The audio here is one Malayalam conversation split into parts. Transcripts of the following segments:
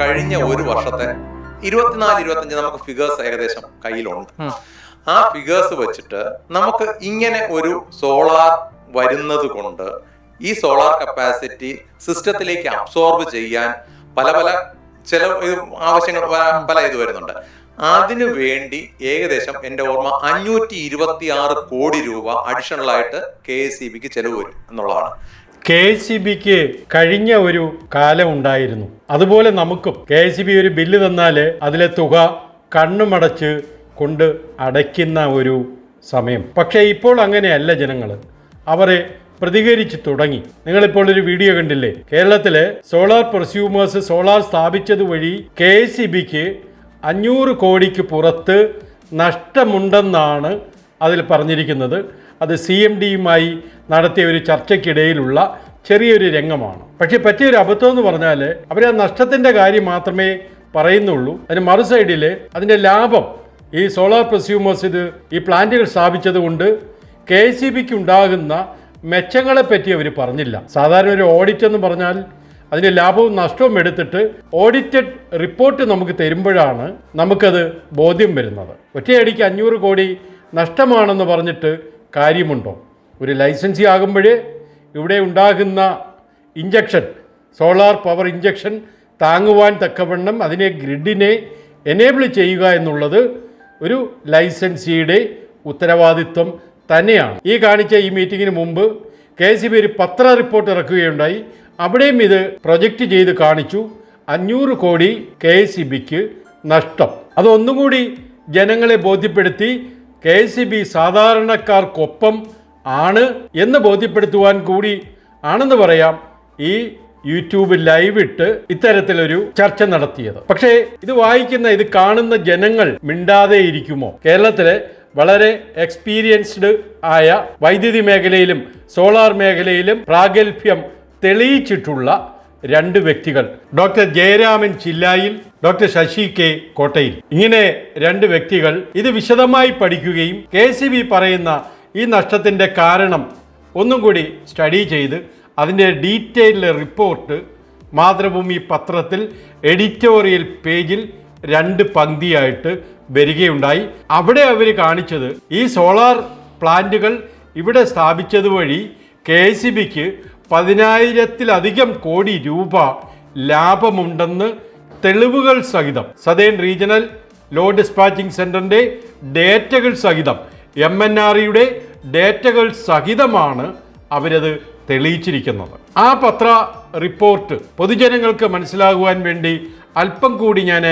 കഴിഞ്ഞ ഒരു വർഷത്തെ ഇരുപത്തിനാല് ഇരുപത്തഞ്ച് നമുക്ക് ഫിഗേഴ്സ് ഏകദേശം കയ്യിലുണ്ട്. ആ ഫിഗേഴ്സ് വെച്ചിട്ട് നമുക്ക് ഇങ്ങനെ ഒരു സോളാർ വരുന്നത് കൊണ്ട് ഈ സോളാർ കപ്പാസിറ്റി സിസ്റ്റത്തിലേക്ക് അബ്സോർബ് ചെയ്യാൻ പല പല ചില ആവശ്യങ്ങൾ പല ഇത് വരുന്നുണ്ട്. അതിനു വേണ്ടി ഏകദേശം എന്റെ ഓർമ്മ അഞ്ഞൂറ്റി ഇരുപത്തി ആറ് കോടി രൂപ അഡീഷണൽ ആയിട്ട് കെ എസ് സി ബിക്ക് ചെലവ് വരും എന്നുള്ളതാണ്. കെ എസ് സി ബിക്ക് കഴിഞ്ഞ ഒരു കാലം ഉണ്ടായിരുന്നു. അതുപോലെ നമുക്കും കെ സി ബി ഒരു ബില്ല് തന്നാൽ അതിലെ തുക കണ്ണുമടച്ച് കൊണ്ട് അടയ്ക്കുന്ന ഒരു സമയം. പക്ഷേ ഇപ്പോൾ അങ്ങനെയല്ല ജനങ്ങൾ അവർ പ്രതികരിച്ചു തുടങ്ങി. നിങ്ങളിപ്പോൾ ഒരു വീഡിയോ കണ്ടില്ലേ? കേരളത്തിലെ സോളാർ പ്രൊസ്യൂമേഴ്സ് സോളാർ സ്ഥാപിച്ചത് വഴി കെ സി ബിക്ക് അഞ്ഞൂറ് കോടിക്ക് പുറത്ത് നഷ്ടമുണ്ടെന്നാണ് അതിൽ പറഞ്ഞിരിക്കുന്നത്. അത് സി എം ഡിയുമായി നടത്തിയ ഒരു ചർച്ചയ്ക്കിടയിലുള്ള ചെറിയൊരു രംഗമാണ്. പക്ഷേ പറ്റിയൊരു അബദ്ധം എന്ന് പറഞ്ഞാൽ അവർ ആ നഷ്ടത്തിന്റെ കാര്യം മാത്രമേ പറയുന്നുള്ളൂ. അതിന് മറു സൈഡിൽ അതിന്റെ ലാഭം ഈ സോളാർ പ്രസ്യൂമേഴ്സ് ഇത് ഈ പ്ലാന്റുകൾ സ്ഥാപിച്ചത് കൊണ്ട് കെ സി ബിക്ക് ഉണ്ടാകുന്ന മെച്ചങ്ങളെ പറ്റി അവർ പറഞ്ഞില്ല. സാധാരണ ഒരു ഓഡിറ്റ് എന്ന് പറഞ്ഞാൽ അതിന്റെ ലാഭവും നഷ്ടവും എടുത്തിട്ട് ഓഡിറ്റഡ് റിപ്പോർട്ട് നമുക്ക് തരുമ്പോഴാണ് നമുക്കത് ബോധ്യം വരുന്നത്. ഒറ്റയടിക്ക് അഞ്ഞൂറ് കോടി നഷ്ടമാണെന്ന് പറഞ്ഞിട്ട് കാര്യമുണ്ടോ? ഒരു ലൈസൻസി ആകുമ്പോഴേ ഇവിടെ ഉണ്ടാകുന്ന ഇഞ്ചക്ഷൻ സോളാർ പവർ ഇഞ്ചക്ഷൻ താങ്ങുവാൻ തക്കവണ്ണം അതിനെ ഗ്രിഡിനെ എനേബിൾ ചെയ്യുക എന്നുള്ളത് ഒരു ലൈസൻസിയുടെ ഉത്തരവാദിത്വം തന്നെയാണ്. ഈ കാണിച്ച ഈ മീറ്റിങ്ങിന് മുമ്പ് കെ സി ബി ഒരു പത്ര റിപ്പോർട്ട് ഇറക്കുകയുണ്ടായി. അവിടെയും ഇത് പ്രൊജക്റ്റ് ചെയ്ത് കാണിച്ചു. അഞ്ഞൂറ് കോടി കെ സി ബിക്ക് നഷ്ടം. അതൊന്നുകൂടി ജനങ്ങളെ ബോധ്യപ്പെടുത്തി കെ സി ബി സാധാരണക്കാർക്കൊപ്പം ആണ് എന്ന് ബോധ്യപ്പെടുത്തുവാൻ കൂടി ആണെന്ന് പറയാം ഈ യൂട്യൂബ് ലൈവ് ഇട്ട് ഇത്തരത്തിലൊരു ചർച്ച നടത്തിയത്. പക്ഷേ ഇത് വായിക്കുന്ന ഇത് കാണുന്ന ജനങ്ങൾ മിണ്ടാതെ ഇരിക്കുമോ? കേരളത്തിലെ വളരെ എക്സ്പീരിയൻസ്ഡ് ആയ വൈദ്യുതി മേഖലയിലും സോളാർ മേഖലയിലും പ്രാഗൽഭ്യം തെളിയിച്ചിട്ടുള്ള രണ്ട് വ്യക്തികൾ. ഡോക്ടർ ജയരാമൻ ചില്ലായിൽ ഡോക്ടർ ശശി കെ കോട്ടയിൽ. ഇങ്ങനെ രണ്ട് വ്യക്തികൾ ഇത് വിശദമായി പഠിക്കുകയും കെ പറയുന്ന ഈ നഷ്ടത്തിന്റെ കാരണം ഒന്നും കൂടി സ്റ്റഡി ചെയ്ത് അതിന്റെ ഡീറ്റെയിൽഡ് റിപ്പോർട്ട് മാതൃഭൂമി പത്രത്തിൽ എഡിറ്റോറിയൽ പേജിൽ രണ്ട് പങ്ക്തിയായിട്ട് വരികയുണ്ടായി. അവിടെ അവർ കാണിച്ചത് ഈ സോളാർ പ്ലാന്റുകൾ ഇവിടെ സ്ഥാപിച്ചത് വഴി കെ എസ് പതിനായിരത്തിലധികം കോടി രൂപ ലാഭമുണ്ടെന്ന് തെളിവുകൾ സഹിതം. സദേൺ റീജിയണൽ ലോ ഡിസ്പാച്ചിങ് സെന്ററിന്റെ ഡേറ്റകൾ സഹിതം എം എൻ ആർ ഡേറ്റകൾ സഹിതമാണ് അവരത് തെളിയിച്ചിരിക്കുന്നത്. ആ പത്ര റിപ്പോർട്ട് പൊതുജനങ്ങൾക്ക് മനസ്സിലാകുവാൻ വേണ്ടി അല്പം കൂടി ഞാൻ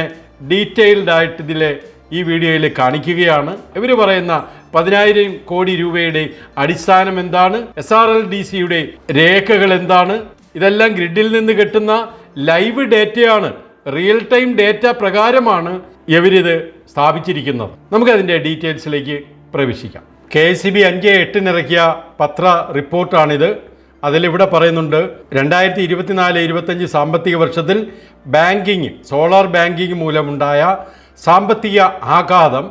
ഡീറ്റെയിൽഡ് ഇതിലെ ഈ വീഡിയോയിൽ കാണിക്കുകയാണ്. ഇവർ പറയുന്ന പതിനായിരം കോടി രൂപയുടെ അടിസ്ഥാനം എന്താണ്? എസ് ആർ എൽ ഡി സിയുടെ രേഖകൾ എന്താണ്? ഇതെല്ലാം ഗ്രിഡിൽ നിന്ന് കിട്ടുന്ന ലൈവ് ഡേറ്റയാണ്. റിയൽ ടൈം ഡേറ്റ പ്രകാരമാണ് ഇവരിത് സ്ഥാപിച്ചിരിക്കുന്നത്. നമുക്കതിന്റെ ഡീറ്റെയിൽസിലേക്ക് പ്രവേശിക്കാം. കെ സി ബി അഞ്ച് എട്ടിനിറക്കിയ പത്ര റിപ്പോർട്ടാണിത്. അതിലിവിടെ പറയുന്നുണ്ട് രണ്ടായിരത്തി ഇരുപത്തിനാല് ഇരുപത്തഞ്ച് സാമ്പത്തിക വർഷത്തിൽ ബാങ്കിങ് സോളാർ ബാങ്കിങ് മൂലമുണ്ടായ സാമ്പത്തിക ആഘാതം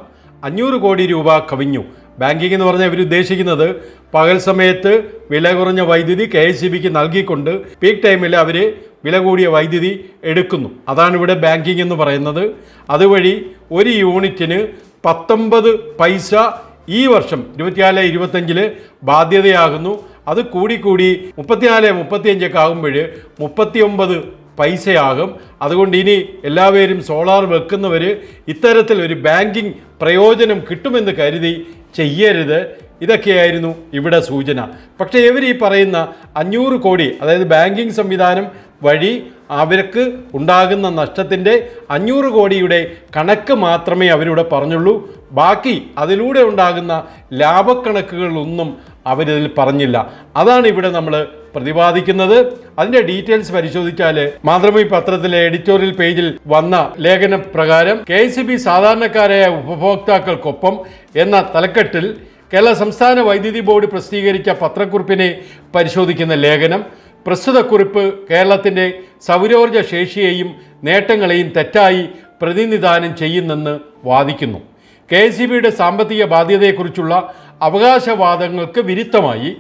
അഞ്ഞൂറ് കോടി രൂപ കവിഞ്ഞു. ബാങ്കിംഗ് എന്ന് പറഞ്ഞാൽ ഇവർ ഉദ്ദേശിക്കുന്നത് പകൽ സമയത്ത് വില കുറഞ്ഞ വൈദ്യുതി കെ എസ് സി ബിക്ക് നൽകിക്കൊണ്ട് പീക്ക് ടൈമിൽ അവർ വില കൂടിയ വൈദ്യുതി എടുക്കുന്നു. അതാണ് ഇവിടെ ബാങ്കിങ് എന്ന് പറയുന്നത്. അതുവഴി ഒരു യൂണിറ്റിന് പത്തൊമ്പത് പൈസ ഈ വർഷം ഇരുപത്തിനാല് ഇരുപത്തഞ്ചിൽ ബാധ്യതയാകുന്നു. അത് കൂടിക്കൂടി മുപ്പത്തിനാല് മുപ്പത്തിയഞ്ചൊക്കെ ആകുമ്പോൾ മുപ്പത്തിയൊമ്പത് പൈസയാകും. അതുകൊണ്ട് ഇനി എല്ലാവരും സോളാർ വെക്കുന്നവർ ഇത്തരത്തിൽ ഒരു ബാങ്കിങ് പ്രയോജനം കിട്ടുമെന്ന് കരുതി ചെയ്യരുത്. ഇതൊക്കെയായിരുന്നു ഇവിടെ സൂചന. പക്ഷേ ഇവർ ഈ പറയുന്ന അഞ്ഞൂറ് കോടി അതായത് ബാങ്കിങ് സംവിധാനം വഴി അവർക്ക് ഉണ്ടാകുന്ന നഷ്ടത്തിന്റെ അഞ്ഞൂറ് കോടിയുടെ കണക്ക് മാത്രമേ അവരിവിടെ പറഞ്ഞുള്ളൂ. ബാക്കി അതിലൂടെ ഉണ്ടാകുന്ന ലാഭക്കണക്കുകളൊന്നും അവരിതിൽ പറഞ്ഞില്ല. അതാണ് ഇവിടെ നമ്മൾ പ്രതിപാദിക്കുന്നത്. അതിന്റെ ഡീറ്റെയിൽസ് പരിശോധിച്ചാൽ മാതൃഭൂമി പത്രത്തിലെ എഡിറ്റോറിയൽ പേജിൽ വന്ന ലേഖന പ്രകാരം കെ സി ബി സാധാരണക്കാരായ ഉപഭോക്താക്കൾക്കൊപ്പം എന്ന തലക്കെട്ടിൽ കേരള സംസ്ഥാന വൈദ്യുതി ബോർഡ് പ്രസിദ്ധീകരിച്ച പത്രക്കുറിപ്പിനെ പരിശോധിക്കുന്ന ലേഖനം പ്രസ്തുത കുറിപ്പ് കേരളത്തിന്റെ സൗരോർജ ശേഷിയെയും നേട്ടങ്ങളെയും തെറ്റായി പ്രതിനിധാനം ചെയ്യുന്നെന്ന് വാദിക്കുന്നു. കെ എസ് ബിയുടെ സാമ്പത്തിക ബാധ്യതയെക്കുറിച്ചുള്ള അവകാശവാദങ്ങൾക്ക് വിരുദ്ധമായി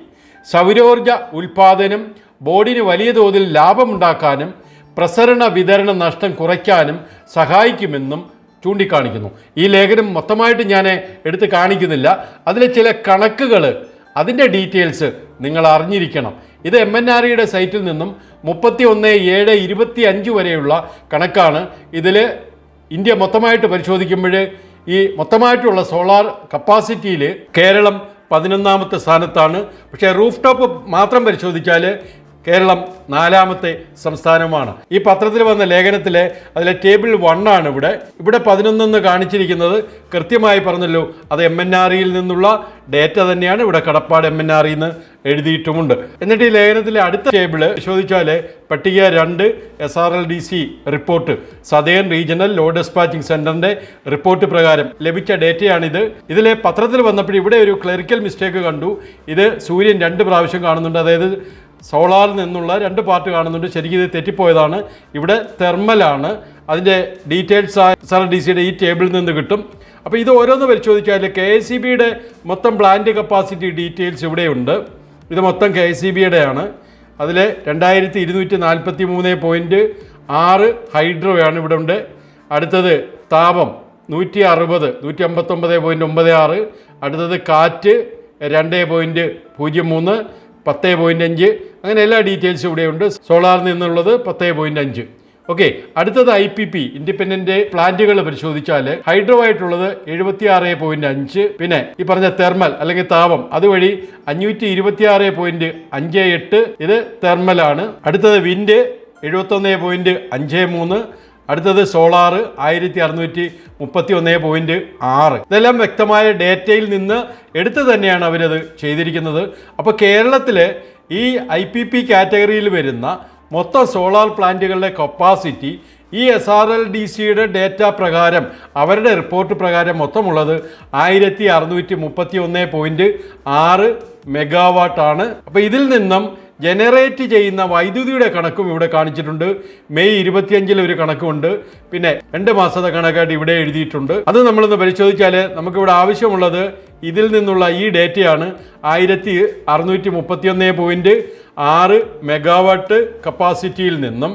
സൗരോർജ ഉൽപാദനം ബോർഡിന് വലിയ തോതിൽ ലാഭമുണ്ടാക്കാനും പ്രസരണ വിതരണ നഷ്ടം കുറയ്ക്കാനും സഹായിക്കുമെന്നും ചൂണ്ടിക്കാണിക്കുന്നു. ഈ ലേഖനം മൊത്തമായിട്ട് ഞാൻ എടുത്ത് കാണിക്കുന്നില്ല. അതിലെ ചില കണക്കുകൾ അതിന്റെ ഡീറ്റെയിൽസ് നിങ്ങൾ അറിഞ്ഞിരിക്കണം. ഇത് എം എൻ ആർ ഇയുടെ സൈറ്റിൽ നിന്നും മുപ്പത്തി ഒന്ന് ഏഴ് ഇരുപത്തി അഞ്ച് വരെയുള്ള കണക്കാണ്. ഇതിൽ ഇന്ത്യ മൊത്തമായിട്ട് പരിശോധിക്കുമ്പോൾ ഈ മൊത്തമായിട്ടുള്ള സോളാർ കപ്പാസിറ്റിയിൽ കേരളം പതിനൊന്നാമത്തെ സ്ഥാനത്താണ്. പക്ഷേ റൂഫ് ടോപ്പ് മാത്രം പരിശോധിച്ചാൽ കേരളം നാലാമത്തെ സംസ്ഥാനമാണ്. ഈ പത്രത്തിൽ വന്ന ലേഖനത്തിലെ അതിലെ ടേബിൾ വൺ ആണ് ഇവിടെ. ഇവിടെ പതിനൊന്നെന്ന് കാണിച്ചിരിക്കുന്നത് കൃത്യമായി പറഞ്ഞല്ലോ അത് എം എൻ നിന്നുള്ള ഡേറ്റ തന്നെയാണ്. ഇവിടെ കടപ്പാട് എം എൻ ആർ നിന്ന് എഴുതിയിട്ടുമുണ്ട്. എന്നിട്ട് ഈ ലേഖനത്തിലെ അടുത്ത ടേബിൾ പരിശോധിച്ചാൽ പട്ടിക രണ്ട് S R L D C report. Southern regional load despatching സെന്ററിന്റെ റിപ്പോർട്ട് പ്രകാരം ലഭിച്ച ഡേറ്റയാണിത്. ഇതിലെ പത്രത്തിൽ വന്നപ്പോൾ ഇവിടെ ഒരു ക്ലറിക്കൽ മിസ്റ്റേക്ക് കണ്ടു. ഇത് സൂര്യൻ രണ്ട് പ്രാവശ്യം കാണുന്നുണ്ട്. അതായത് സോളാറിൽ നിന്നുള്ള രണ്ട് പാർട്ട് കാണുന്നുണ്ട്. ശരിക്കും ഇത് തെറ്റിപ്പോയതാണ്. ഇവിടെ തെർമലാണ്. അതിന്റെ ഡീറ്റെയിൽസ് സാർ ഡി സിയുടെ ഈ ടേബിളിൽ നിന്ന് കിട്ടും. അപ്പോൾ ഇത് ഓരോന്ന് പരിശോധിച്ചാൽ കെ എസ് സി ബിയുടെ മൊത്തം പ്ലാന്റ് കപ്പാസിറ്റി ഡീറ്റെയിൽസ് ഇവിടെയുണ്ട്. ഇത് മൊത്തം കെ എസ് സി ബിയുടെയാണ്. അതിൽ രണ്ടായിരത്തി ഇരുന്നൂറ്റി നാൽപ്പത്തി മൂന്ന് പോയിന്റ് ആറ് ഹൈഡ്രോയാണ് ഇവിടെ ഉണ്ട്. അടുത്തത് താപം നൂറ്റി അറുപത് നൂറ്റി അമ്പത്തൊമ്പത് പോയിന്റ് ഒമ്പത് ആറ്. അടുത്തത് കാറ്റ് രണ്ട് പോയിന്റ് പൂജ്യം മൂന്ന്. പത്ത് പോയിന്റ് അഞ്ച്. അങ്ങനെ എല്ലാ ഡീറ്റെയിൽസും ഇവിടെയുണ്ട്. സോളാറിൽ നിന്നുള്ളത് പത്ത് പോയിന്റ് അഞ്ച്. ഓക്കെ അടുത്തത് ഐ പി പി ഇൻഡിപെൻഡന്റ് പ്ലാന്റുകൾ പരിശോധിച്ചാൽ ഹൈഡ്രോ ആയിട്ടുള്ളത് എഴുപത്തി ആറ് പോയിന്റ് അഞ്ച്. പിന്നെ ഈ പറഞ്ഞ തെർമൽ അല്ലെങ്കിൽ താപം അതുവഴി അഞ്ഞൂറ്റി ഇരുപത്തി ആറ് പോയിന്റ് അഞ്ച് എട്ട്. ഇത് തെർമലാണ് അടുത്തത് വിൻഡ് എഴുപത്തൊന്ന് പോയിന്റ് അഞ്ച് മൂന്ന്. അടുത്തത് സോളാർ ആയിരത്തി അറുന്നൂറ്റി മുപ്പത്തി ഒന്ന് പോയിന്റ് ആറ്. ഇതെല്ലാം വ്യക്തമായ ഡേറ്റയിൽ നിന്ന് എടുത്തു തന്നെയാണ് അവരത് ചെയ്തിരിക്കുന്നത്. അപ്പോൾ കേരളത്തിലെ ഈ ഐ പി പി കാറ്റഗറിയിൽ വരുന്ന മൊത്തം സോളാർ പ്ലാന്റുകളുടെ കപ്പാസിറ്റി ഈ എസ് ആർ എൽ ഡി സിയുടെ ഡേറ്റ പ്രകാരം അവരുടെ റിപ്പോർട്ട് പ്രകാരം മൊത്തമുള്ളത് ആയിരത്തി അറുന്നൂറ്റി മുപ്പത്തി ഒന്ന് പോയിന്റ് ആറ് മെഗാവാട്ടാണ് അപ്പോൾ ഇതിൽ നിന്നും ജനറേറ്റ് ചെയ്യുന്ന വൈദ്യുതിയുടെ കണക്കും ഇവിടെ കാണിച്ചിട്ടുണ്ട്. മെയ് ഇരുപത്തിയഞ്ചിൽ ഒരു കണക്കുണ്ട് പിന്നെ രണ്ട് മാസത്തെ കണക്കായിട്ട് ഇവിടെ എഴുതിയിട്ടുണ്ട്. അത് നമ്മളൊന്ന് പരിശോധിച്ചാൽ നമുക്കിവിടെ ആവശ്യമുള്ളത് ഇതിൽ നിന്നുള്ള ഈ ഡേറ്റയാണ്. ആയിരത്തി അറുന്നൂറ്റി മുപ്പത്തിയൊന്ന് പോയിന്റ് ആറ് മെഗാവാട്ട് കപ്പാസിറ്റിയിൽ നിന്നും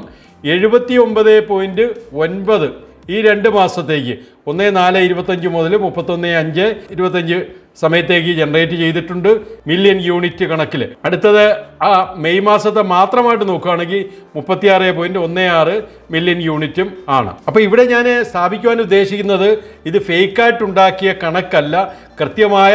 എഴുപത്തി ഒമ്പത് പോയിന്റ് ഒൻപത് ഈ രണ്ട് മാസത്തേക്ക്. ഒന്ന് നാല് ഇരുപത്തഞ്ച് മുതൽ മുപ്പത്തൊന്ന് അഞ്ച് ഇരുപത്തഞ്ച് സമയത്തേക്ക് ജനറേറ്റ് ചെയ്തിട്ടുണ്ട് മില്യൺ യൂണിറ്റ് കണക്കിൽ അടുത്തത് ആ മെയ് മാസത്തെ മാത്രമായിട്ട് നോക്കുകയാണെങ്കിൽ മുപ്പത്തിയാറ് പോയിന്റ് ഒന്ന് ആറ് മില്യൺ യൂണിറ്റും ആണ്. അപ്പോൾ ഇവിടെ ഞാൻ സ്ഥാപിക്കുവാൻ ഉദ്ദേശിക്കുന്നത് ഇത് ഫേക്കായിട്ടുണ്ടാക്കിയ കണക്കല്ല കൃത്യമായ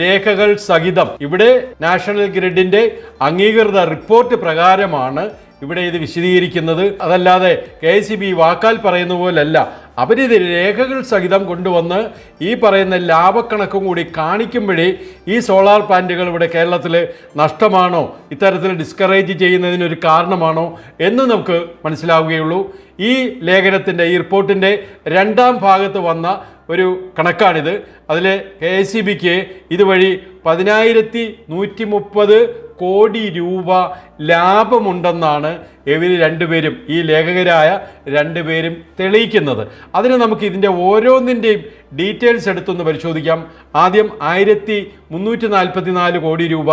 രേഖകൾ സഹിതം. ഇവിടെ നാഷണൽ ഗ്രിഡിന്റെ അംഗീകൃത റിപ്പോർട്ട് പ്രകാരമാണ് ഇവിടെ ഇത് വിശദീകരിക്കുന്നത് അതല്ലാതെ കെ സി ബി വാക്കാൽ പറയുന്ന പോലല്ല. അവരിത് രേഖകൾ സഹിതം കൊണ്ടുവന്ന് ഈ പറയുന്ന ലാഭക്കണക്കും കൂടി കാണിക്കുമ്പോഴേ ഈ സോളാർ പ്ലാന്റുകൾ ഇവിടെ കേരളത്തിൽ നഷ്ടമാണോ? ഇത്തരത്തിൽ ഡിസ്കറേജ് ചെയ്യുന്നതിനൊരു കാരണമാണോ? എന്ന് നമുക്ക് മനസ്സിലാവുകയുള്ളൂ. ഈ ലേഖനത്തിന്റെ ഈ റിപ്പോർട്ടിന്റെ രണ്ടാം ഭാഗത്ത് വന്ന ഒരു കണക്കാണിത്. അതിൽ കെ എസ് സി ബിക്ക് ഇതുവഴി പതിനായിരത്തി നൂറ്റി മുപ്പത് കോടി രൂപ ലാഭമുണ്ടെന്നാണ് ഇവർ രണ്ടുപേരും ഈ ലേഖകരായ രണ്ടുപേരും തെളിയിക്കുന്നത്. അതിന് നമുക്ക് ഇതിന്റെ ഓരോന്നിന്റെയും ഡീറ്റെയിൽസ് എടുത്തൊന്ന് പരിശോധിക്കാം. ആദ്യം ആയിരത്തി മുന്നൂറ്റി നാൽപ്പത്തി നാല് കോടി രൂപ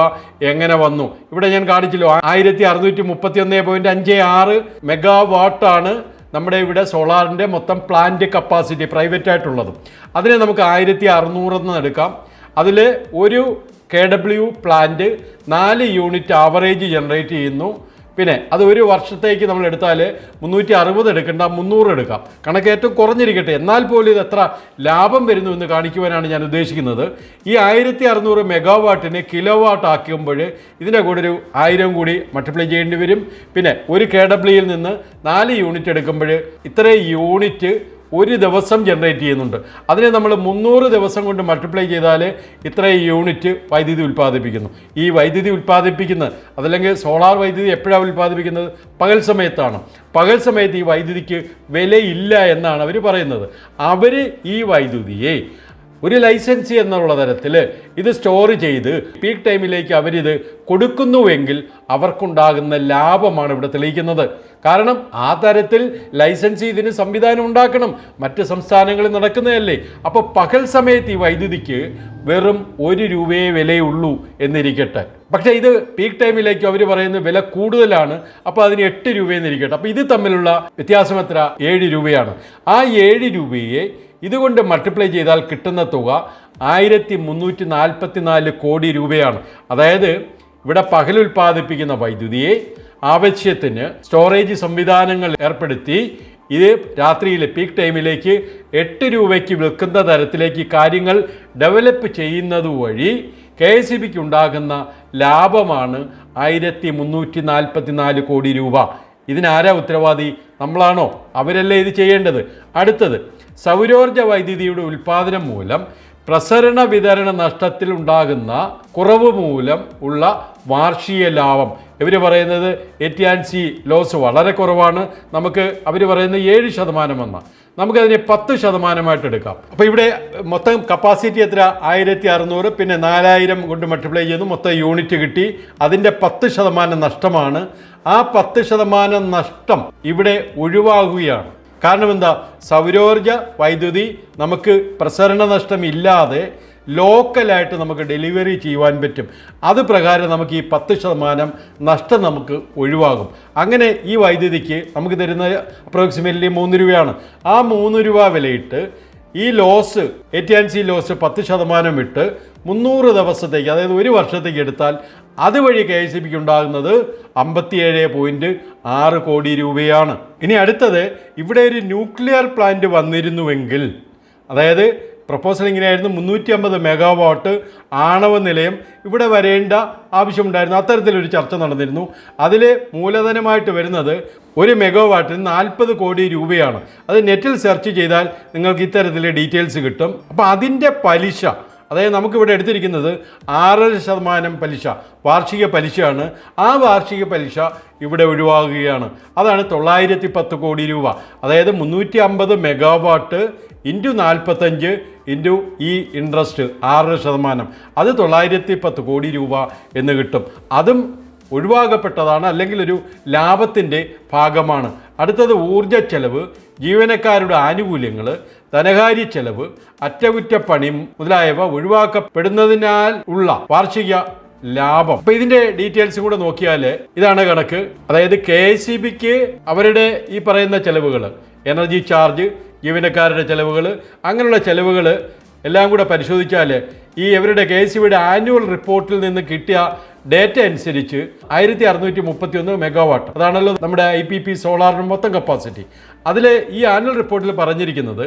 എങ്ങനെ വന്നു? ഇവിടെ ഞാൻ കാണിച്ചല്ലോ ആയിരത്തി അറുന്നൂറ്റി മുപ്പത്തി ഒന്ന് പോയിന്റ് അഞ്ച് ആറ് മെഗാവാട്ടാണ് നമ്മുടെ ഇവിടെ സോളാറിന്റെ മൊത്തം പ്ലാന്റ് കപ്പാസിറ്റി പ്രൈവറ്റ് ആയിട്ടുള്ളത്. അതിനെ നമുക്ക് ആയിരത്തി അറുന്നൂറെന്ന് എടുക്കാം. അതിൽ ഒരു കെ ഡബ്ല്യു പ്ലാന്റ് നാല് യൂണിറ്റ് ആവറേജ് ജനറേറ്റ് ചെയ്യുന്നു. പിന്നെ അത് ഒരു വർഷത്തേക്ക് നമ്മൾ എടുത്താൽ മുന്നൂറ്റി അറുപത് എടുക്കേണ്ട മുന്നൂറ് എടുക്കാം. കണക്ക് ഏറ്റവും കുറഞ്ഞിരിക്കട്ടെ. എന്നാൽ പോലും ഇത് എത്ര ലാഭം വരുന്നു എന്ന് കാണിക്കുവാനാണ് ഞാൻ ഉദ്ദേശിക്കുന്നത്. ഈ ആയിരത്തി അറുന്നൂറ് മെഗാവാട്ടിനെ കിലോ വാട്ട് ആക്കുമ്പോൾ ഇതിന്റെ കൂടെ ഒരു ആയിരം കൂടി മൾട്ടിപ്ലൈ ചെയ്യേണ്ടി വരും. പിന്നെ ഒരു കെ ഡബ്ല്യൂയിൽ നിന്ന് നാല് യൂണിറ്റ് എടുക്കുമ്പോൾ ഇത്രയും യൂണിറ്റ് ഒരു ദിവസം ജനറേറ്റ് ചെയ്യുന്നുണ്ട്. അതിനെ നമ്മൾ മുന്നൂറ് ദിവസം കൊണ്ട് മൾട്ടിപ്ലൈ ചെയ്താൽ ഇത്രയും യൂണിറ്റ് വൈദ്യുതി ഉൽപ്പാദിപ്പിക്കുന്നു. ഈ വൈദ്യുതി ഉൽപ്പാദിപ്പിക്കുന്നത് അതല്ലെങ്കിൽ സോളാർ വൈദ്യുതി എപ്പോഴാണ് ഉൽപ്പാദിപ്പിക്കുന്നത്? പകൽ സമയത്താണ്. പകൽ സമയത്ത് ഈ വൈദ്യുതിക്ക് വിലയില്ല എന്നാണ് അവർ പറയുന്നത്. അവർ ഈ വൈദ്യുതിയെ ഒരു ലൈസൻസി എന്നുള്ള തരത്തിൽ ഇത് സ്റ്റോർ ചെയ്ത് പീക്ക് ടൈമിലേക്ക് അവരിത് കൊടുക്കുന്നുവെങ്കിൽ അവർക്കുണ്ടാകുന്ന ലാഭമാണ് ഇവിടെ തെളിയിക്കുന്നത്. കാരണം ആ തരത്തിൽ ലൈസൻസ് ഇതിന് സംവിധാനം ഉണ്ടാക്കണം. മറ്റ് സംസ്ഥാനങ്ങളിൽ നടക്കുന്നതല്ലേ. അപ്പോൾ പകൽ സമയത്ത് ഈ വൈദ്യുതിക്ക് വെറും ഒരു രൂപയെ വിലയുള്ളൂ എന്നിരിക്കട്ടെ. പക്ഷേ ഇത് പീക്ക് ടൈമിലേക്ക് അവർ പറയുന്ന വില കൂടുതലാണ്. അപ്പോൾ അതിന് എട്ട് രൂപയെന്നിരിക്കട്ടെ അപ്പോൾ ഇത് തമ്മിലുള്ള വ്യത്യാസം എത്ര? ഏഴ് രൂപയാണ്. ആ ഏഴ് രൂപയെ ഇതുകൊണ്ട് മൾട്ടിപ്ലൈ ചെയ്താൽ കിട്ടുന്ന തുക ആയിരത്തി മുന്നൂറ്റി നാൽപ്പത്തി നാല് കോടി രൂപയാണ്. അതായത് ഇവിടെ പകൽ ഉൽപ്പാദിപ്പിക്കുന്ന വൈദ്യുതിയെ ആവശ്യത്തിന് സ്റ്റോറേജ് സംവിധാനങ്ങൾ ഏർപ്പെടുത്തി ഇത് രാത്രിയിലെ പീക്ക് ടൈമിലേക്ക് എട്ട് രൂപയ്ക്ക് വിൽക്കുന്ന തരത്തിലേക്ക് കാര്യങ്ങൾ ഡെവലപ്പ് ചെയ്യുന്നത് വഴി കെ എസ് ബിക്ക് ഉണ്ടാകുന്ന ലാഭമാണ് ആയിരത്തി മുന്നൂറ്റി നാൽപ്പത്തി നാല് കോടി രൂപ. ഇതിനാരാ ഉത്തരവാദി? നമ്മളാണോ? അവരല്ലേ ഇത് ചെയ്യേണ്ടത്? അടുത്തത് സൗരോർജ വൈദ്യുതിയുടെ ഉൽപ്പാദനം മൂലം പ്രസരണ വിതരണ നഷ്ടത്തിൽ ഉണ്ടാകുന്ന കുറവ് മൂലം ഉള്ള വാർഷിക ലാഭം. ഇവർ പറയുന്നത് A T and C loss വളരെ കുറവാണ്. നമുക്ക് അവർ പറയുന്നത് ഏഴ് ശതമാനം എന്ന. നമുക്കതിനെ പത്ത് ശതമാനമായിട്ട് എടുക്കാം. അപ്പോൾ ഇവിടെ മൊത്തം കപ്പാസിറ്റി എത്ര? ആയിരത്തി അറുന്നൂറ് പിന്നെ നാലായിരം കൊണ്ട് മൾട്ടിപ്ലൈ ചെയ്തു മൊത്തം യൂണിറ്റ് കിട്ടി. അതിന്റെ പത്ത് ശതമാനം നഷ്ടമാണ്. ആ പത്ത് ശതമാനം നഷ്ടം ഇവിടെ ഒഴിവാകുകയാണ്. കാരണം എന്താ? സൗരോർജ വൈദ്യുതി നമുക്ക് പ്രസരണ നഷ്ടമില്ലാതെ ലോക്കലായിട്ട് നമുക്ക് ഡെലിവറി ചെയ്യുവാൻ പറ്റും. അത് പ്രകാരം നമുക്ക് ഈ പത്ത് ശതമാനം നഷ്ടം നമുക്ക് ഒഴിവാകും. അങ്ങനെ ഈ വൈദ്യുതിക്ക് നമുക്ക് തരുന്ന അപ്രോക്സിമേറ്റ്ലി മൂന്ന് രൂപയാണ്. ആ മൂന്ന് രൂപ വിലയിട്ട് ഈ loss A T and C loss പത്ത് ശതമാനം ഇട്ട് മുന്നൂറ് ദിവസത്തേക്ക് അതായത് ഒരു വർഷത്തേക്ക് എടുത്താൽ അതുവഴി കെ എസ് ബിക്ക് ഉണ്ടാകുന്നത് അമ്പത്തിയേഴ് പോയിന്റ് ആറ് കോടി രൂപയാണ്. ഇനി അടുത്തത് ഇവിടെ ഒരു ന്യൂക്ലിയർ പ്ലാന്റ് വന്നിരുന്നുവെങ്കിൽ അതായത് പ്രപ്പോസൽ ഇങ്ങനെയായിരുന്നു മുന്നൂറ്റി അമ്പത് മെഗാവാട്ട് ആണവ നിലയം ഇവിടെ വരേണ്ട ആവശ്യമുണ്ടായിരുന്നു. അത്തരത്തിലൊരു ചർച്ച നടന്നിരുന്നു. അതിൽ മൂലധനമായിട്ട് വരുന്നത് ഒരു മെഗാവാട്ടിന് നാൽപ്പത് കോടി രൂപയാണ്. അത് നെറ്റിൽ സെർച്ച് ചെയ്താൽ നിങ്ങൾക്ക് ഇത്തരത്തിലെ ഡീറ്റെയിൽസ് കിട്ടും. അപ്പോൾ അതിന്റെ പലിശ അതായത് നമുക്കിവിടെ എടുത്തിരിക്കുന്നത് ആറര ശതമാനം പലിശ വാർഷിക പലിശയാണ്. ആ വാർഷിക പലിശ ഇവിടെ ഒഴിവാകുകയാണ്. അതാണ് തൊള്ളായിരത്തി പത്ത് കോടി രൂപ. അതായത് മുന്നൂറ്റി അമ്പത് മെഗാവാട്ട് ഇന്റു നാൽപ്പത്തഞ്ച് ഇന്റു ഈ ഇൻട്രസ്റ്റ് ആറര ശതമാനം. അത് തൊള്ളായിരത്തി പത്ത് കോടി രൂപ എന്ന് കിട്ടും. അതും ഒഴിവാകപ്പെട്ടതാണ് അല്ലെങ്കിൽ ഒരു ലാഭത്തിന്റെ ഭാഗമാണ്. അടുത്തത് ഊർജ ചെലവ് ജീവനക്കാരുടെ ആനുകൂല്യങ്ങൾ ധനകാര്യ ചെലവ് അറ്റകുറ്റപ്പണി മുതലായവ ഒഴിവാക്കപ്പെടുന്നതിനാൽ ഉള്ള വാർഷിക ലാഭം. അപ്പൊ ഇതിന്റെ ഡീറ്റെയിൽസും കൂടെ നോക്കിയാൽ ഇതാണ് കണക്ക്. അതായത് കെ സി ബിക്ക് അവരുടെ ഈ പറയുന്ന ചെലവുകൾ എനർജി ചാർജ് ജീവനക്കാരുടെ ചെലവുകൾ അങ്ങനെയുള്ള ചെലവുകൾ എല്ലാം കൂടെ പരിശോധിച്ചാൽ ഈ ഇവരുടെ കെ എസ് ബിയുടെ ആനുവൽ റിപ്പോർട്ടിൽ നിന്ന് കിട്ടിയ ഡേറ്റ അനുസരിച്ച് ആയിരത്തി അറുന്നൂറ്റി മുപ്പത്തി ഒന്ന് മെഗാവാട്ട്. അതാണല്ലോ നമ്മുടെ ഐ പി പി സോളാറിന് മൊത്തം കപ്പാസിറ്റി. അതിൽ ഈ ആനുവൽ റിപ്പോർട്ടിൽ പറഞ്ഞിരിക്കുന്നത്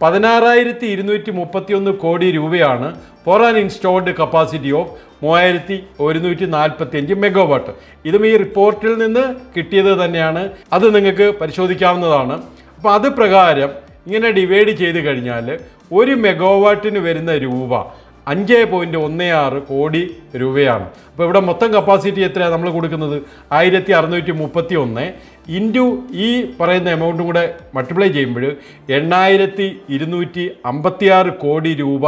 പതിനാറായിരത്തി ഇരുന്നൂറ്റി മുപ്പത്തി ഒന്ന് കോടി രൂപയാണ് for an installed capacity of മൂവായിരത്തി ഒരുന്നൂറ്റി നാൽപ്പത്തി അഞ്ച് മെഗാവാട്ട്. ഇതും ഈ റിപ്പോർട്ടിൽ നിന്ന് കിട്ടിയത് തന്നെയാണ്. അത് നിങ്ങൾക്ക് പരിശോധിക്കാവുന്നതാണ്. അപ്പോൾ അത് പ്രകാരം ഇങ്ങനെ ഡിവൈഡ് ചെയ്ത് കഴിഞ്ഞാൽ ഒരു മെഗാവാട്ടിന് വരുന്ന രൂപ അഞ്ച് പോയിന്റ് ഒന്ന് ആറ് കോടി രൂപയാണ്. അപ്പോൾ ഇവിടെ മൊത്തം കപ്പാസിറ്റി എത്രയാണ് നമ്മൾ കൊടുക്കുന്നത്? ആയിരത്തി അറുന്നൂറ്റി മുപ്പത്തി ഒന്ന് ഇന്റു ഈ പറയുന്ന എമൗണ്ടും കൂടെ മൾട്ടിപ്ലൈ ചെയ്യുമ്പോൾ എണ്ണായിരത്തി ഇരുന്നൂറ്റി അമ്പത്തിയാറ് കോടി രൂപ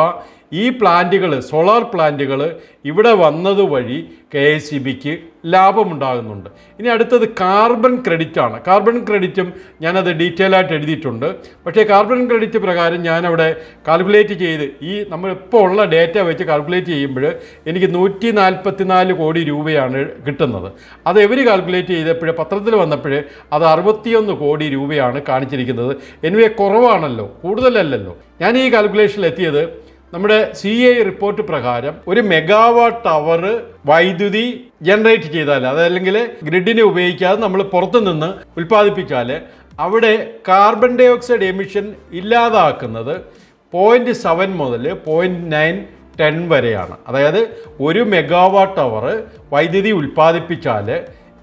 ഈ പ്ലാന്റുകൾ സോളാർ പ്ലാന്റുകൾ ഇവിടെ വന്നത് വഴി കെ എസ് സി ബിക്ക് ലാഭമുണ്ടാകുന്നുണ്ട്. ഇനി അടുത്തത് കാർബൺ ക്രെഡിറ്റ് ആണ് കാർബൺ ക്രെഡിറ്റും ഞാനത് ഡീറ്റെയിൽ ആയിട്ട് എഴുതിയിട്ടുണ്ട്. പക്ഷേ കാർബൺ ക്രെഡിറ്റ് പ്രകാരം ഞാനവിടെ കാൽക്കുലേറ്റ് ചെയ്ത് ഈ നമ്മൾ ഇപ്പോൾ ഉള്ള ഡേറ്റ വെച്ച് കാൽക്കുലേറ്റ് ചെയ്യുമ്പോൾ എനിക്ക് നൂറ്റി നാൽപ്പത്തി നാല് കോടി രൂപയാണ് കിട്ടുന്നത്. അത് എവർ കാൽക്കുലേറ്റ് ചെയ്തപ്പോൾ പത്രത്തിൽ വന്നപ്പോൾ അത് അറുപത്തിയൊന്ന് കോടി രൂപയാണ് കാണിച്ചിരിക്കുന്നത്. എനിവേ കുറവാണല്ലോ കൂടുതലല്ലല്ലോ. ഞാൻ ഈ കാൽക്കുലേഷനിൽ എത്തിയത് നമ്മുടെ സി ഐ റിപ്പോർട്ട് പ്രകാരം ഒരു മെഗാവാട്ട് അവർ വൈദ്യുതി ജനറേറ്റ് ചെയ്താൽ അതല്ലെങ്കിൽ ഗ്രിഡിനെ ഉപയോഗിക്കാതെ നമ്മൾ പുറത്തു നിന്ന് ഉൽപ്പാദിപ്പിച്ചാൽ അവിടെ കാർബൺ ഡൈ ഓക്സൈഡ് എമിഷൻ ഇല്ലാതാക്കുന്നത് പോയിന്റ് സെവൻ മുതൽ പോയിന്റ് നയൻ ടെൻ വരെയാണ്. അതായത് ഒരു മെഗാവാട്ട് അവർ വൈദ്യുതി ഉൽപ്പാദിപ്പിച്ചാൽ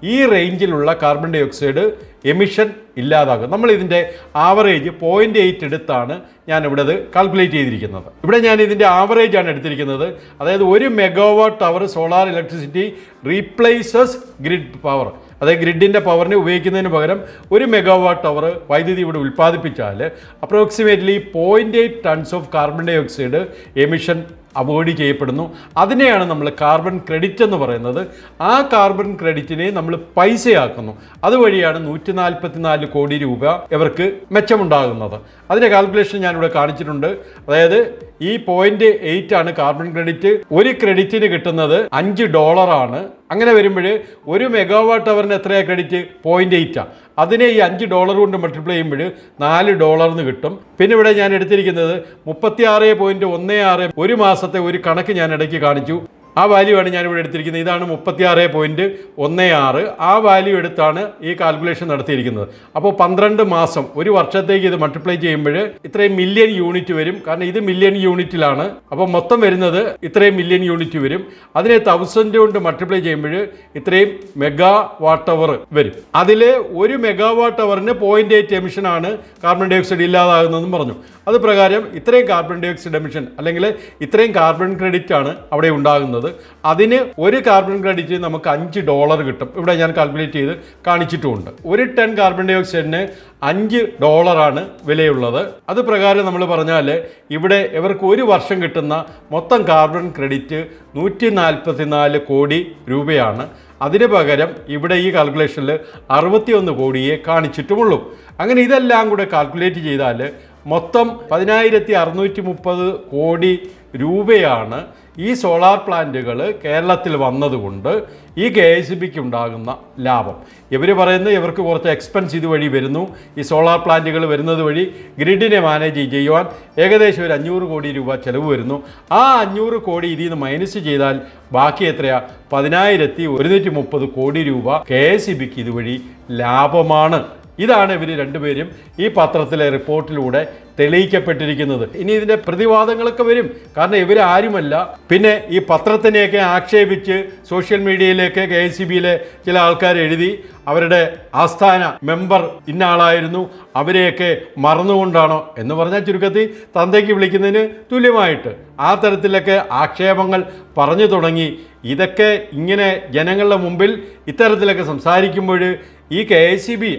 ഈ റേഞ്ചിലുള്ള കാർബൺ ഡൈ ഓക്സൈഡ് എമിഷൻ ഇല്ലാതാകും. നമ്മൾ ഇതിന്റെ ആവറേജ് പോയിന്റ് എയ്റ്റ് എടുത്താണ് ഞാൻ ഇവിടെ അത് കാൽക്കുലേറ്റ് ചെയ്തിരിക്കുന്നത്. ഇവിടെ ഞാൻ ഇതിന്റെ ആവറേജ് ആണ് എടുത്തിരിക്കുന്നത്. അതായത് ഒരു megawatt hour solar electricity replaces grid power അതായത് ഗ്രിഡിന്റെ പവറിനെ ഉപയോഗിക്കുന്നതിന് പകരം ഒരു മെഗാവാട്ട് അവർ വൈദ്യുതി ഇവിടെ ഉൽപ്പാദിപ്പിച്ചാൽ approximately point eight tons of carbon dioxide emission avoid ചെയ്യപ്പെടുന്നു. അതിനെയാണ് നമ്മൾ കാർബൺ ക്രെഡിറ്റ് എന്ന് പറയുന്നത്. ആ കാർബൺ ക്രെഡിറ്റിനെ നമ്മൾ പൈസയാക്കുന്നു. അതുവഴിയാണ് നൂറ്റി നാൽപ്പത്തി നാല് കോടി രൂപ ഇവർക്ക് മെച്ചമുണ്ടാകുന്നത്. അതിന്റെ കാൽക്കുലേഷൻ ഞാനിവിടെ കാണിച്ചിട്ടുണ്ട്. അതായത് ഈ പോയിന്റ് എയ്റ്റ് ആണ് കാർബൺ ക്രെഡിറ്റ്. ഒരു ക്രെഡിറ്റിന് കിട്ടുന്നത് അഞ്ച് ഡോളറാണ്. അങ്ങനെ വരുമ്പോൾ ഒരു മെഗാവാട്ട് അവറിന് എത്രയാണ് ക്രെഡിറ്റ്? പോയിന്റ് എയ്റ്റാണ് അതിനെ ഈ അഞ്ച് ഡോളർ കൊണ്ട് മൾട്ടിപ്ലൈ ചെയ്യുമ്പോൾ നാല് ഡോളറിന് കിട്ടും. പിന്നെ ഇവിടെ ഞാൻ എടുത്തിരിക്കുന്നത് മുപ്പത്തി ആറ് പോയിന്റ് ഒന്ന് ആറ് ഒരു മാസത്തെ ഒരു കണക്ക് ഞാൻ ഇടയ്ക്ക് കാണിച്ചു. ആ വാല്യൂ ആണ് ഞാൻ ഇവിടെ എടുത്തിരിക്കുന്നത്. ഇതാണ് മുപ്പത്തി ആറ് പോയിന്റ് ഒന്ന് ആറ്. ആ വാല്യൂ എടുത്താണ് ഈ കാൽക്കുലേഷൻ നടത്തിയിരിക്കുന്നത്. അപ്പോൾ പന്ത്രണ്ട് മാസം ഒരു വർഷത്തേക്ക് ഇത് മൾട്ടിപ്ലൈ ചെയ്യുമ്പോൾ ഇത്രയും മില്യൺ യൂണിറ്റ് വരും. കാരണം ഇത് മില്യൺ യൂണിറ്റിലാണ് അപ്പോൾ മൊത്തം വരുന്നത് ഇത്രയും മില്യൺ യൂണിറ്റ് വരും. അതിനെ തൗസൻഡ് കൊണ്ട് മൾട്ടിപ്ലൈ ചെയ്യുമ്പോൾ ഇത്രയും മെഗാ വാട്ട് അവർ വരും. അതിൽ ഒരു മെഗാ വാട്ട് അവറിന് പോയിന്റ് എയ്റ്റ് എമിഷൻ ആണ് കാർബൺ ഡൈ ഓക്സൈഡ് ഇല്ലാതാകുന്നതെന്നും പറഞ്ഞു. അത് പ്രകാരം ഇത്രയും കാർബൺ ഡൈ ഓക്സൈഡ് എമിഷൻ അല്ലെങ്കിൽ ഇത്രയും കാർബൺ ക്രെഡിറ്റ് ആണ് അവിടെ ഉണ്ടാകുന്നത്. അതിന് ഒരു കാർബൺ ക്രെഡിറ്റ് നമുക്ക് അഞ്ച് ഡോളർ കിട്ടും. ഇവിടെ ഞാൻ കാൽക്കുലേറ്റ് ചെയ്ത് കാണിച്ചിട്ടുമുണ്ട്. ഒരു ടൺ കാർബൺ ഡൈ ഓക്സൈഡിന് അഞ്ച് ഡോളറാണ് വിലയുള്ളത്. അത് പ്രകാരം നമ്മൾ പറഞ്ഞാൽ ഇവിടെ ഇവർക്ക് ഒരു വർഷം കിട്ടുന്ന മൊത്തം കാർബൺ ക്രെഡിറ്റ് നൂറ്റി നാൽപ്പത്തിനാല് കോടി രൂപയാണ്. അതിന് പകരം ഇവിടെ ഈ കാൽക്കുലേഷനിൽ അറുപത്തിയൊന്ന് കോടിയെ കാണിച്ചിട്ടുമുള്ളൂ. അങ്ങനെ ഇതെല്ലാം കൂടെ കാൽക്കുലേറ്റ് ചെയ്താൽ മൊത്തം പതിനായിരത്തി അറുന്നൂറ്റി മുപ്പത് കോടി രൂപയാണ് ഈ സോളാർ പ്ലാന്റുകൾ കേരളത്തിൽ വന്നതുകൊണ്ട് ഈ കെ എസ് ബിക്ക് ഉണ്ടാകുന്ന ലാഭം. ഇവർ പറയുന്നത് ഇവർക്ക് കുറച്ച് എക്സ്പെൻസ് ഇതുവഴി വരുന്നു. ഈ സോളാർ പ്ലാന്റുകൾ വരുന്നത് വഴി ഗ്രിഡിനെ മാനേജ് ചെയ്യുവാൻ ഏകദേശം ഒരു അഞ്ഞൂറ് കോടി രൂപ ചിലവ് വരുന്നു. ആ അഞ്ഞൂറ് കോടി ഇതിൽ നിന്ന് മൈനസ് ചെയ്താൽ ബാക്കി എത്രയാ? പതിനായിരത്തി ഒരുന്നൂറ്റി മുപ്പത് കോടി രൂപ കെ എസ് ബിക്ക് ഇതുവഴി ലാഭമാണ്. ഇതാണ് ഇവർ രണ്ടുപേരും ഈ പത്രത്തിലെ റിപ്പോർട്ടിലൂടെ തെളിയിക്കപ്പെട്ടിരിക്കുന്നത്. ഇനി ഇതിന്റെ പ്രതിവാദങ്ങളൊക്കെ വരും. കാരണം ഇവർ ആരുമല്ല. പിന്നെ ഈ പത്രത്തിനെയൊക്കെ ആക്ഷേപിച്ച് സോഷ്യൽ മീഡിയയിലേക്ക് കെ എസ് ചില ആൾക്കാർ എഴുതി അവരുടെ ആസ്ഥാന മെമ്പർ ഇന്ന ആളായിരുന്നു അവരെയൊക്കെ മറന്നുകൊണ്ടാണോ എന്ന് പറഞ്ഞാൽ ചുരുക്കത്തിൽ തന്തയ്ക്ക് വിളിക്കുന്നതിന് തുല്യമായിട്ട് ആ തരത്തിലൊക്കെ ആക്ഷേപങ്ങൾ പറഞ്ഞു തുടങ്ങി. ഇതൊക്കെ ഇങ്ങനെ ജനങ്ങളുടെ മുമ്പിൽ ഇത്തരത്തിലൊക്കെ സംസാരിക്കുമ്പോൾ ഈ കെ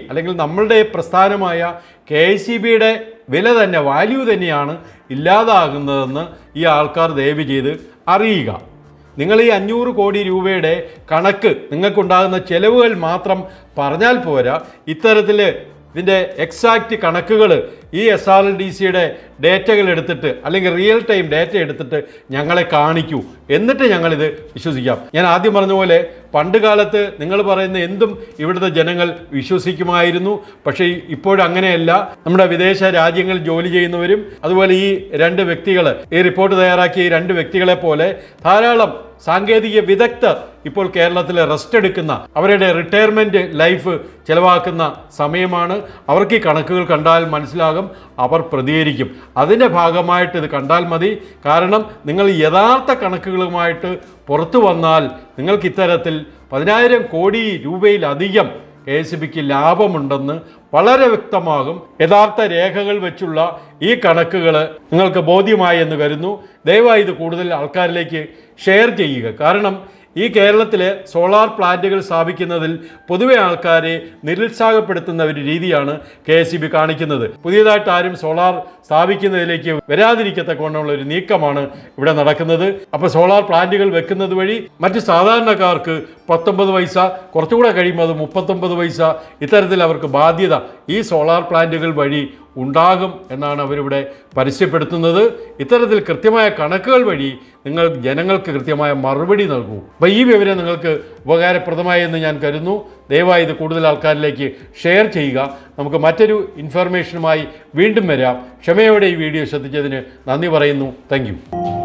അല്ലെങ്കിൽ നമ്മളുടെ പ്രസ്ഥാനമായ കെ വില തന്നെ വാല്യൂ തന്നെയാണ് ഇല്ലാതാകുന്നതെന്ന് ഈ ആൾക്കാർ ദയവ് ചെയ്ത് അറിയുക. നിങ്ങൾ ഈ അഞ്ഞൂറ് കോടി രൂപയുടെ കണക്ക് നിങ്ങൾക്കുണ്ടാകുന്ന ചെലവുകൾ മാത്രം പറഞ്ഞാൽ പോരാ. ഇത്തരത്തിൽ ഇതിന്റെ എക്സാക്റ്റ് കണക്കുകൾ ഈ എസ് ആർ എൽ ഡി സിയുടെ ഡേറ്റകൾ എടുത്തിട്ട് അല്ലെങ്കിൽ റിയൽ ടൈം ഡേറ്റ എടുത്തിട്ട് ഞങ്ങളെ കാണിക്കൂ. എന്നിട്ട് ഞങ്ങളിത് വിശ്വസിക്കാം. ഞാൻ ആദ്യം പറഞ്ഞ പോലെ പണ്ട് കാലത്ത് നിങ്ങൾ പറയുന്ന എന്തും ഇവിടുത്തെ ജനങ്ങൾ വിശ്വസിക്കുമായിരുന്നു. പക്ഷേ ഇപ്പോഴങ്ങനെയല്ല നമ്മുടെ വിദേശ രാജ്യങ്ങളിൽ ജോലി ചെയ്യുന്നവരും അതുപോലെ ഈ രണ്ട് വ്യക്തികൾ ഈ റിപ്പോർട്ട് തയ്യാറാക്കിയ ഈ രണ്ട് വ്യക്തികളെ പോലെ ധാരാളം സാങ്കേതിക വിദഗ്ധർ ഇപ്പോൾ കേരളത്തിൽ റെസ്റ്റ് എടുക്കുന്ന അവരുടെ റിട്ടയർമെന്റ് ലൈഫ് ചിലവാക്കുന്ന സമയമാണ്. അവർക്ക് ഈ കണക്കുകൾ കണ്ടാൽ മനസ്സിലാകും അവർ പ്രതികരിക്കും. അതിന്റെ ഭാഗമായിട്ട് ഇത് കണ്ടാൽ മതി. കാരണം നിങ്ങൾ യഥാർത്ഥ കണക്കുകളുമായിട്ട് പുറത്തു വന്നാൽ നിങ്ങൾക്ക് ഇത്തരത്തിൽ പതിനായിരം കോടി രൂപയിലധികം കെ എസ് ബിക്ക് ലാഭമുണ്ടെന്ന് വളരെ വ്യക്തമാകും. യഥാർത്ഥ രേഖകൾ വെച്ചുള്ള ഈ കണക്കുകൾ നിങ്ങൾക്ക് ബോധ്യമായി എന്ന് കരുതുന്നു. ദയവായി ഇത് കൂടുതൽ ആൾക്കാരിലേക്ക് ഷെയർ ചെയ്യുക. കാരണം ഈ കേരളത്തിലെ സോളാർ പ്ലാന്റുകൾ സ്ഥാപിക്കുന്നതിൽ പൊതുവെ ആൾക്കാരെ നിരുത്സാഹപ്പെടുത്തുന്ന ഒരു രീതിയാണ് കെ എസ് ബി കാണിക്കുന്നത്. പുതിയതായിട്ട് ആരും സോളാർ സ്ഥാപിക്കുന്നതിലേക്ക് വരാതിരിക്കത്തക്കവണ്ണമുള്ള ഒരു നീക്കമാണ് ഇവിടെ നടക്കുന്നത്. അപ്പോൾ സോളാർ പ്ലാന്റുകൾ വെക്കുന്നത് വഴി മറ്റ് സാധാരണക്കാർക്ക് പത്തൊമ്പത് പൈസ കുറച്ചുകൂടെ കഴിയുമ്പോൾ അത് മുപ്പത്തൊമ്പത് പൈസ ഇത്തരത്തിൽ അവർക്ക് ബാധ്യത ഈ സോളാർ പ്ലാന്റുകൾ വഴി ഉണ്ടാകും എന്നാണ് അവരിവിടെ പരസ്യപ്പെടുത്തുന്നത്. ഇത്തരത്തിൽ കൃത്യമായ കണക്കുകൾ വഴി നിങ്ങൾ ജനങ്ങൾക്ക് കൃത്യമായ മറുപടി നൽകൂ. അപ്പോൾ ഈ വിവരം നിങ്ങൾക്ക് ഉപകാരപ്രദമായി എന്ന് ഞാൻ കരുതുന്നു. ദയവായി ഇത് കൂടുതൽ ആൾക്കാരിലേക്ക് ഷെയർ ചെയ്യുക. നമുക്ക് മറ്റൊരു ഇൻഫർമേഷനുമായി വീണ്ടും വരാം. ക്ഷമയോടെ ഈ വീഡിയോ ശ്രദ്ധിച്ചതിന് നന്ദി പറയുന്നു. താങ്ക്